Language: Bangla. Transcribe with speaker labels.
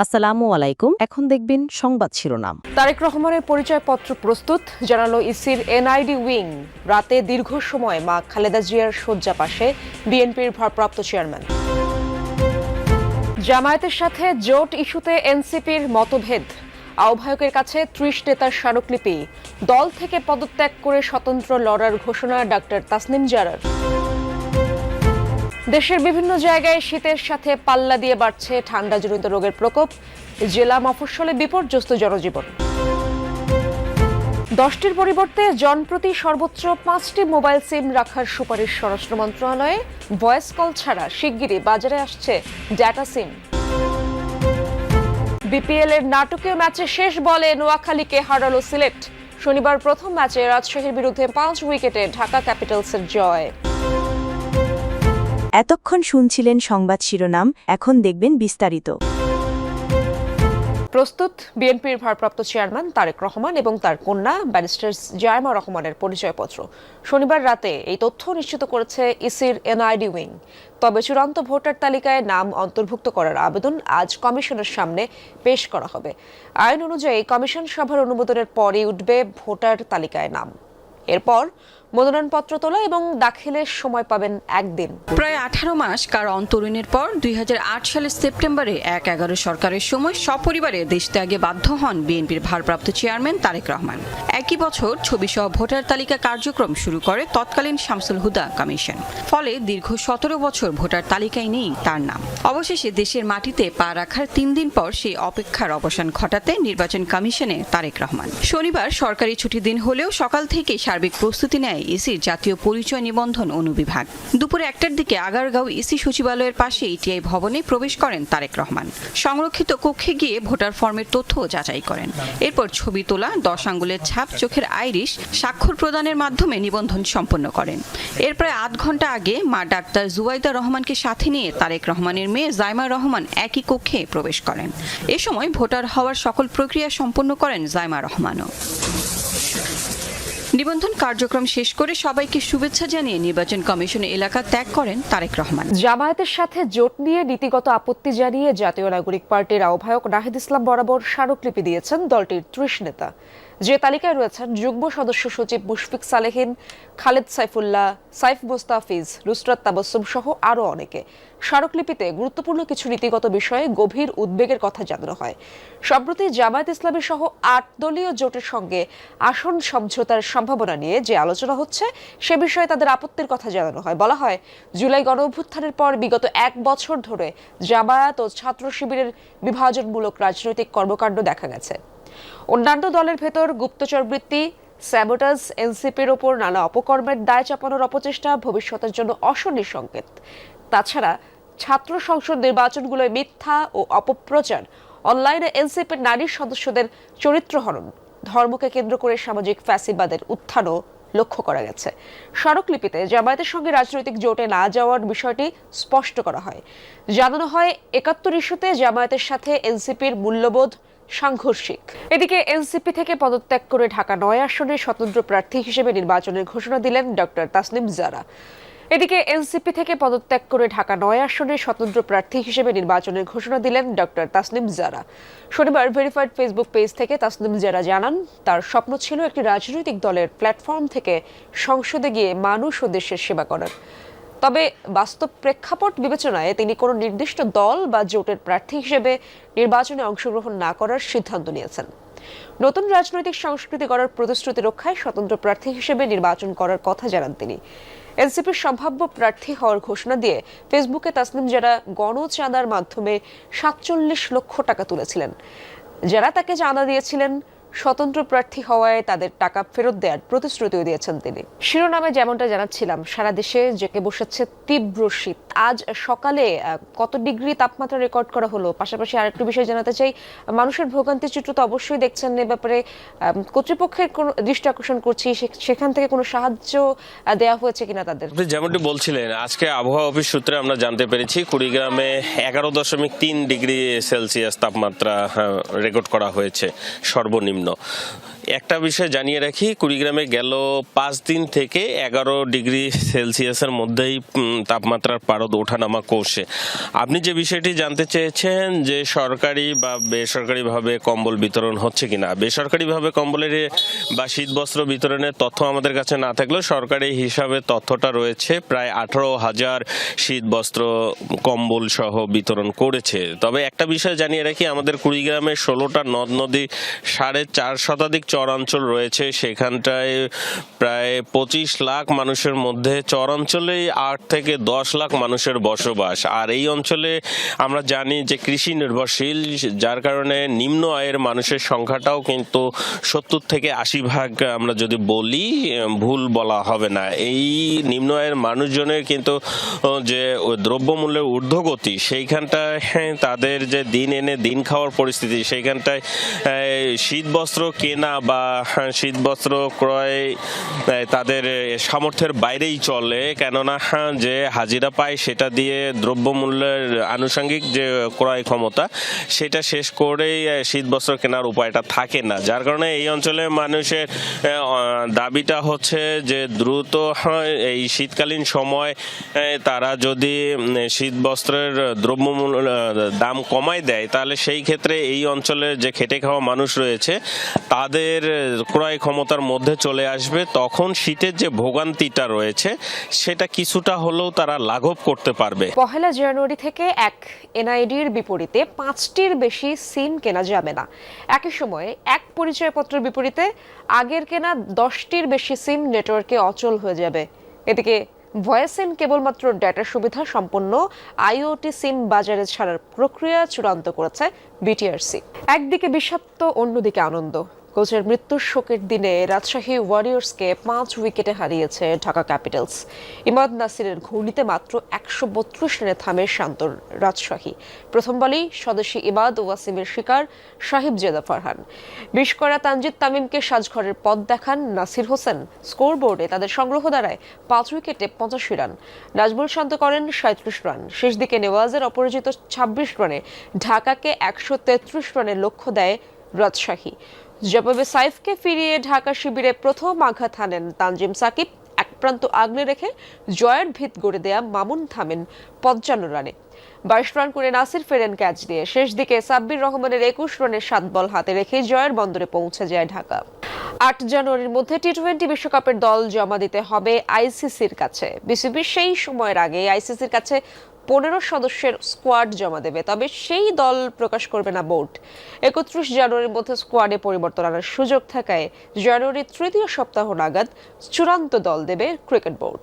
Speaker 1: আসসালামু আলাইকুম। এখন দেখবেন সংবাদ শিরোনাম।
Speaker 2: তারেক রহমানের পরিচয়পত্র প্রস্তুত, জানালো ইসির এনআইডি উইং। রাতে দীর্ঘ সময় মা খালেদা জিয়ার শয্যা পাশে বিএনপির ভারপ্রাপ্ত চেয়ারম্যান। জামায়াতের সাথে জোট ইস্যুতে এনসিপির মতভেদ। আহ্বায়কের কাছে ত্রিশ নেতার স্মারকলিপি। দল থেকে পদত্যাগ করে স্বতন্ত্র লড়ার ঘোষণা ডাক্তার তাসনিম জারার। দেশের বিভিন্ন জায়গায় শীতের সাথে পাল্লা দিয়ে বাড়ছে ঠান্ডাজনিত রোগের প্রকোপ। জেলা মফস্বলে বিপর্যস্ত জনজীবন। দশটির পরিবর্তে জনপ্রতি সর্বোচ্চ পাঁচটি মোবাইল সিম রাখার সুপারিশ স্বরাষ্ট্র মন্ত্রণালয়ে। ভয়েস কল ছাড়া শিগগিরই বাজারে আসছে ডেটা সিম। বিপিএল এর নাটকীয় ম্যাচে শেষ বলে নোয়াখালীকে হারালো সিলেট। শনিবার প্রথম ম্যাচে রাজশাহীর বিরুদ্ধে পাঁচ উইকেটে ঢাকা ক্যাপিটালসের জয়।
Speaker 3: এতক্ষণ শুনছিলেন সংবাদ শিরোনাম, এখন দেখবেন বিস্তারিত।
Speaker 2: প্রস্তুত বিএনপির ভারপ্রাপ্ত চেয়ারম্যান তারেক রহমান এবং তার কন্যা ব্যারিস্টার জায়মা রহমানের পরিচয়পত্র। শনিবার রাতে এই তথ্য নিশ্চিত করেছে ইসির এনআইডি উইং। তবে চূড়ান্ত ভোটার তালিকায় নাম অন্তর্ভুক্ত করার আবেদন আজ কমিশনের সামনে পেশ করা হবে। আইন অনুযায়ী কমিশন সভার অনুমোদনের পরই উঠবে ভোটার তালিকায় নাম। এরপর মনোনয়নপত্র তোলা এবং দাখিলের সময় পাবেন একদিন।
Speaker 4: প্রায় আঠারো মাস কার অন্তরীণের পর দুই হাজার আট সালের সেপ্টেম্বরে এক এগারো সরকারের সময় সপরিবারে দেশ ত্যাগে বাধ্য হন বিএনপির ভারপ্রাপ্ত চেয়ারম্যান তারেক রহমান। একই বছর ছবিসহ ভোটার তালিকা কার্যক্রম শুরু করে তৎকালীন শামসুল হুদা কমিশন। ফলে দীর্ঘ সতেরো বছর ভোটার তালিকায় নেই তার নাম। অবশেষে দেশের মাটিতে পা রাখার তিন দিন পর সেই অপেক্ষার অবসান ঘটাতে নির্বাচন কমিশনে তারেক রহমান। শনিবার সরকারি ছুটির দিন হলেও সকাল থেকে সার্বিক প্রস্তুতি নেয় ইসির জাতীয় পরিচয় নিবন্ধন অনুবিভাগ। দুপুরে একটার দিকে আগারগাঁও ইসি সচিবালয়ের পাশে ইটিআই ভবনে প্রবেশ করেন তারেক রহমান। সংরক্ষিত কক্ষে গিয়ে ভোটার ফর্মের তথ্য যাচাই করেন। এরপর ছবি তোলা, দশ আঙ্গুলের ছাপ, চোখের আইরিশ স্বাক্ষর প্রদানের মাধ্যমে নিবন্ধন সম্পন্ন করেন। এর প্রায় আধ ঘণ্টা আগে মা ডাক্তার জুবাইদা রহমানকে সাথে নিয়ে তারেক রহমানের মেয়ে জাইমা রহমান একই কক্ষে প্রবেশ করেন। এ সময় ভোটার হওয়ার সকল প্রক্রিয়া সম্পন্ন করেন জাইমা রহমানও। নিবন্ধন কার্যক্রম শেষ করে সবাইকে শুভেচ্ছা জানিয়ে নির্বাচন কমিশন এলাকা ত্যাগ করেন তারেক রহমান।
Speaker 2: জামায়াতের সাথে জোট নিয়ে নীতিগত আপত্তি জানিয়ে জাতীয় নাগরিক পার্টির আহ্বায়ক নাহিদ ইসলাম বরাবর স্মারকলিপি দিয়েছেন দলটির ত্রিশ নেতা। যে তালিকায় রয়েছেন যুগ্ম সদস্য সচিব মুশফিক সালেহিন, খালেদ সাইফুল্লাহ, সাইফ মোস্তাফিজ, নুসরাত তাবাসুম সহ আরও অনেকে। স্মারকলিপিতে গুরুত্বপূর্ণ কিছু নীতিগত বিষয়ে গভীর উদ্বেগের কথা জানানো হয়। সম্প্রতি জামায়াত ইসলামী সহ আট দলীয় জোটের সঙ্গে আসন সমঝোতার সম্ভাবনা নিয়ে যে আলোচনা হচ্ছে, সে বিষয়ে তাদের আপত্তির কথা জানানো হয়। বলা হয়, জুলাই গণ অভ্যুত্থানের পর বিগত এক বছর ধরে জামায়াত ও ছাত্র শিবিরের বিভাজনমূলক রাজনৈতিক কর্মকাণ্ড দেখা গেছে। অন্যান্য দলের ভেতর গুপ্তচর বৃত্তি, স্যাবোটাস, এনসিপির ওপর নানা অপকর্মের দায় চাপানোর অপচেষ্টা, ভবিষ্যতের জন্য অশনি সংকেত। তাছাড়া ছাত্র সংসদ নির্বাচনগুলোয় মিথ্যা ও অপপ্রচার, অনলাইনে এনসিপির নারী সদস্যদের চরিত্রহরণ ধর্মকে কেন্দ্র করে সামাজিক ফ্যাসিবাদের উত্থানও লক্ষ্য করা গেছে। স্মারকলিপিতে জামায়াতের সঙ্গে রাজনৈতিক জোটে না যাওয়ার বিষয়টি স্পষ্ট করা হয়। জানানো হয়, একাত্তর ইস্যুতে জামায়াতের সাথে এনসিপির মূল্যবোধ সাংঘর্ষিক। এদিকে এনসিপি থেকে পদত্যাগ করে ঢাকা নয় আসনে স্বতন্ত্র প্রার্থী হিসেবে নির্বাচনের ঘোষণা দিলেন ডক্টর তাসনিম জারা। এদিকে এনসিপি থেকে পদত্যাগ করে ঢাকা নয় আসনে স্বতন্ত্র প্রার্থী হিসেবে নির্বাচনের ঘোষণা দিলেন ডক্টর তাসনিম জারা। শনিবার ভেরিফাইড ফেসবুক পেজ থেকে তাসনিম জারা জানান, তার স্বপ্ন ছিল একটি রাজনৈতিক দলের প্ল্যাটফর্ম থেকে সংসদে গিয়ে মানুষ ও দেশের সেবা করার। তবে বাস্তব প্রেক্ষাপট বিবেচনায় তিনি কোনো নির্দিষ্ট দল বা জোটের প্রার্থী হিসেবে নির্বাচনে অংশগ্রহণ না করার সিদ্ধান্ত নিয়েছেন। নতুন রাজনৈতিক সংস্কৃতি গড়ার প্রতিশ্রুতি রক্ষায় স্বতন্ত্র প্রার্থী হিসেবে নির্বাচন করার কথা জানান তিনি। এনসিপির সম্ভাব্য প্রার্থী হওয়ার ঘোষণা দিয়ে ফেসবুকে তাসনিম যারা গণচাঁদার মাধ্যমে সাতচল্লিশ লক্ষ টাকা তুলেছিলেন। যারা তাকে চাঁদা দিয়েছিলেন স্বতন্ত্র প্রার্থী হওয়ায় তাদের টাকা ফেরত দেওয়ার প্রতিশ্রুতিও দিয়েছেন তিনি। শিরোনামে যেমনটা জানাচ্ছিলাম, সারা দেশে জেকে বসেছে তীব্র শীত। আজ সকালে কত ডিগ্রি তাপমাত্রা রেকর্ড করা হলো? পাশাপাশি আরেকটু বিষয় জানাতে চাই, মানুষের ভোগান্তির চিত্র তো অবশ্যই দেখছেন এ ব্যাপারে কর্তৃপক্ষের কোনো দৃষ্টি আকর্ষণ করছি সেখান থেকে কোনো সাহায্য দেওয়া হয়েছে কিনা তাদের?
Speaker 5: যেমনটি বলছিলেন, আজকে আবহাওয়া অফিস সূত্রে আমরা জানতে পেরেছি, কুড়িগ্রামে এগারো দশমিক তিন ডিগ্রি সেলসিয়াস তাপমাত্রা রেকর্ড করা হয়েছে সর্বনিম্ন। সর্বনিম্ন একটা বিষয় জানিয়ে রাখি, কুড়িগ্রামে গেল পাঁচ দিন থেকে এগারো ডিগ্রি সেলসিয়াসের মধ্যেই তাপমাত্রার পারদ ওঠানামা করছে। আপনি যে বিষয়টি জানতে চেয়েছেন যে সরকারি বা বেসরকারিভাবে কম্বল বিতরণ হচ্ছে কিনা, বেসরকারিভাবে কম্বলের বা শীতবস্ত্র বিতরণের তথ্য আমাদের কাছে না থাকলেও সরকারি হিসাবে তথ্যটা রয়েছে, প্রায় আঠারো হাজার শীতবস্ত্র কম্বল সহ বিতরণ করেছে। তবে একটা বিষয় জানিয়ে রাখি, আমাদের কুড়িগ্রামে ষোলোটা নদ নদী সাড়ে চার শতাধিক চরাঞ্চল রয়েছে, সেখানটায় প্রায় পঁচিশ লাখ মানুষের মধ্যে চরাঞ্চলেই আট থেকে দশ লাখ মানুষের বসবাস। আর এই অঞ্চলে আমরা জানি যে কৃষি নির্ভরশীল, যার কারণে নিম্ন আয়ের মানুষের সংখ্যাটাও কিন্তু সত্তর থেকে আশি ভাগ আমরা যদি বলি, ভুল বলা হবে না। এই নিম্ন আয়ের মানুষজনের কিন্তু যে দ্রব্যমূল্যের ঊর্ধ্বগতি, সেইখানটায় তাদের যে দিন এনে দিন খাওয়ার পরিস্থিতি, সেইখানটায় শীত বস্ত্র কেনা বা শীত বস্ত্র ক্রয় তাদের সামর্থ্যের বাইরেই চলে। কেননা হ্যাঁ, যে হাজিরা পায় সেটা দিয়ে দ্রব্যমূল্যের আনুষঙ্গিক যে ক্রয় ক্ষমতা সেটা শেষ করেই শীত বস্ত্র কেনার উপায়টা থাকে না। যার কারণে এই অঞ্চলে মানুষের দাবিটা হচ্ছে যে দ্রুত হ্যাঁ, এই শীতকালীন সময় তারা যদি শীত বস্ত্রের দ্রব্যমূল্য দাম কমায় দেয় তাহলে সেই ক্ষেত্রে এই অঞ্চলে যে খেটে খাওয়া মানুষ রয়েছে তাদের আহ, ক্রয় ক্ষমতার মধ্যে চলে আসবে তখন শীতের যে ভোগান্তিটা রয়েছে সেটা কিছুটা হলেও তারা লাঘব করতে পারবে।
Speaker 2: পহেলা জানুয়ারি থেকে এক এনআইডির বিপরীতে পাঁচটির বেশি সিম কেনা যাবে না। একই সময়ে এক পরিচয়পত্রের বিপরীতে আগের কেনা দশটির বেশি সিম নেটওয়ার্কে অচল হয়ে যাবে। এদিকে ভয়েস কেবলমাত্র ডেটা সুবিধা সম্পন্ন আইওটি সিম বাজারে ছাড়ার প্রক্রিয়া চূড়ান্ত করেছে বিটিআরসি। একদিকে বিষাক্ত অন্যদিকে আনন্দ। কোচের মৃত্যুর শোকের দিনে রাজশাহী ওয়ারিয়র্সকে পাঁচ উইকেটে হারিয়েছে ঢাকা ক্যাপিটালস। ইমাদ নাসিরের ঘূর্ণিতে মাত্র একশো বত্রিশ রানে থামে শান্তর রাজশাহী। প্রথম বলেই স্বদেশী ইমাদ ওয়াসিমের শিকার সাহিব জেদা ফারহান। বিশ করা তানজিদ তামিমকে সাজঘরের পথ দেখান নাসির হোসেন। স্কোরবোর্ডে তাদের সংগ্রহ দ্বারায় পাঁচ উইকেটে পঁচাশি রান। নাজমুল শান্ত করেন সাঁত্রিশ রান। শেষ দিকে নেওয়াজের অপরাজিত ছাব্বিশ রানে ঢাকাকে একশো তেত্রিশ রানের লক্ষ্য দেয় রাজশাহী। জবাবে সাইফকে ফিরিয়ে ঢাকা শিবিরে প্রথম আঘাত হানেন তানজিম সাকিব। এক প্রান্ত আগলে রেখে জয়ের ভিত গড়ে দেয়া মামুন থামেন পঞ্চান্ন রানে। বাইশ রান করে নাসির ফেরেন ক্যাচ দিয়ে। শেষ দিকে সাব্বির রহমানের একুশ রানের সাত বল হাতে রেখে জয়ের বন্দরে পৌঁছে যায় ঢাকা। আট জানুয়ারির মধ্যে টি টোয়েন্টি বিশ্বকাপের দল জমা দিতে হবে আইসিসির কাছে। বিসিবি সেই সময়ের আগে আইসিসির কাছে পনেরো সদস্যের স্কোয়াড জমা দেবে, তবে সেই দল প্রকাশ করবে না বোর্ড। একত্রিশ জানুয়ারির মধ্যে স্কোয়াডে পরিবর্তন আনার সুযোগ থাকায় জানুয়ারির তৃতীয় সপ্তাহ নাগাদ চূড়ান্ত দল দেবে ক্রিকেট বোর্ড